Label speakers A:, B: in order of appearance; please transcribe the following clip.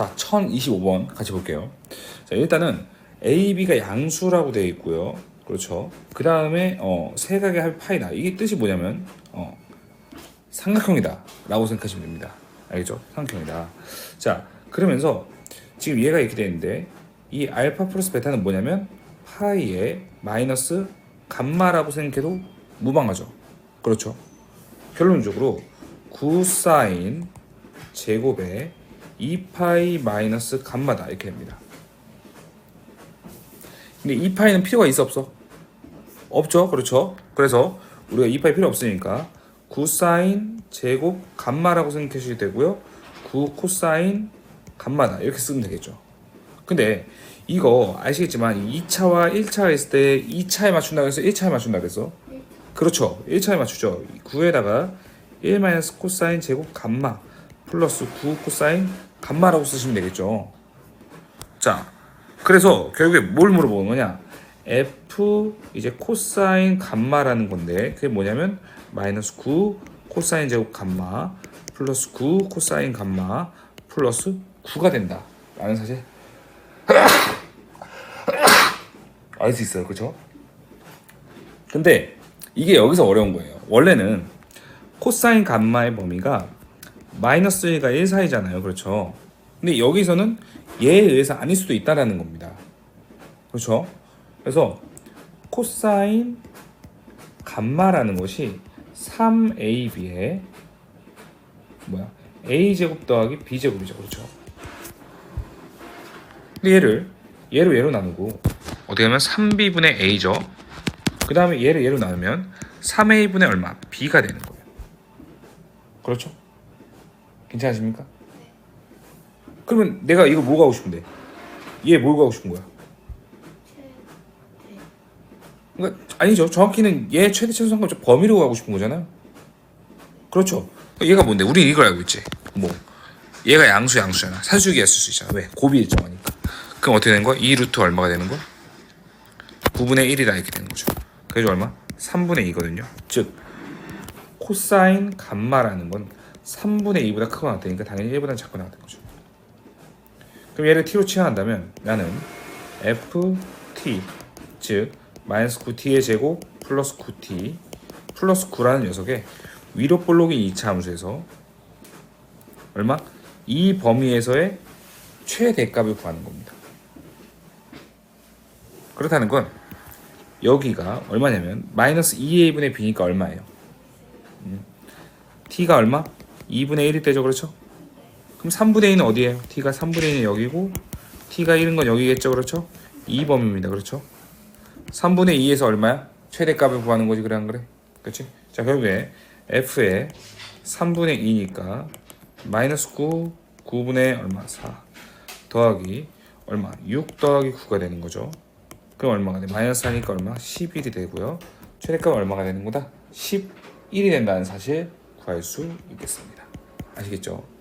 A: 자, 1025번 같이 볼게요. 자, 일단은 A, B가 양수라고 되어 있고요. 그렇죠. 그 다음에 어, 세각의 합이 파이다. 이게 뜻이 뭐냐면 어, 삼각형이다 라고 생각하시면 됩니다. 알겠죠? 삼각형이다. 자, 그러면서 지금 얘가 이렇게 되는데 이 알파 플러스 베타는 뭐냐면 파이의 마이너스 감마라고 생각해도 무방하죠. 그렇죠. 결론적으로 9사인 제곱에 2파이 마이너스 감마다 이렇게 됩니다. 근데 2파이는 필요가 있어 없어? 없죠. 그렇죠. 그래서 우리가 2파이 필요 없으니까 9사인 제곱 감마라고 생각하시면 되고요. 9 코사인 감마다 이렇게 쓰면 되겠죠. 근데 이거 아시겠지만 2차와 1차가 있을 때 2차에 맞춘다고 해서 1차에 맞춘다고 해서 그렇죠. 1차에 맞추죠. 9에다가 1 마이너스 코사인 제곱 감마 플러스 9 코사인 감마라고 쓰시면 되겠죠. 자, 그래서 결국에 뭘 물어보는 거냐? f 이제 코사인 감마라는 건데 그게 뭐냐면 마이너스 9 코사인 제곱 감마 플러스 9 코사인 감마 플러스 9가 된다 라는 사실 알 수 있어요, 그렇죠? 근데 이게 여기서 어려운 거예요. 원래는 코사인 감마의 범위가 마이너스 1과 1 사이잖아요. 그렇죠? 근데 여기서는 얘에 의해서 아닐 수도 있다라는 겁니다. 그렇죠? 그래서 코사인 감마라는 것이 3ab의 뭐야? a 제곱 더하기 b 제곱이죠. 그렇죠? 근데 얘를 얘로 얘로 나누고 어떻게 하면 3b분의 a죠. 그 다음에 얘를 얘로 나누면 3a분의 얼마? b가 되는 거예요. 그렇죠? 괜찮으십니까? 그러면 내가 이거 뭐 가고 싶은데? 얘 뭘 가고 싶은 거야? 그러니까 아니죠. 정확히는 얘 최대 최소 상관없이 범위로 가고 싶은 거잖아요. 그렇죠. 얘가 뭔데? 우리 이걸 알고 있지. 뭐 얘가 양수 양수잖아. 쓸수 있잖아. 왜? 곱이 일정하니까. 그럼 어떻게 되는 거야? 2 루트 얼마가 되는 거야? 9분의 1이다 이렇게 되는 거죠. 그래서 얼마? 3분의 2거든요. 즉 코사인 감마라는 건 3분의 2보다 크거나 같으니까 당연히 1보다 작거나 같은 거죠. 그럼 얘를 t로 치환한다면 나는 ft 즉 마이너스 9t의 제곱 플러스 9t 플러스 9라는 녀석의 위로 볼록인 2차 함수에서 얼마? 이 범위에서의 최대값을 구하는 겁니다. 그렇다는 건 여기가 얼마냐면 마이너스 2a분의 b니까 얼마예요? 음. t가 얼마? 2분의 1이 되죠 그렇죠? 그럼 3분의 2는 어디예요? t가 3분의 2는 여기고 t가 1인 건 여기겠죠 그렇죠? 2범위입니다 그렇죠? 3분의 2에서 얼마야? 최대값을 구하는 거지 그래 안 그래? 그렇지? 자 결국에 f의 3분의 2니까 마이너스 9 9분의 얼마? 4 더하기 얼마? 6 더하기 9가 되는 거죠 그럼 얼마가 돼? 마이너스 하니까 얼마? 11이 되고요 최대값은 얼마가 되는 거다? 11이 된다는 사실 구할 수 있겠습니다 아시겠죠?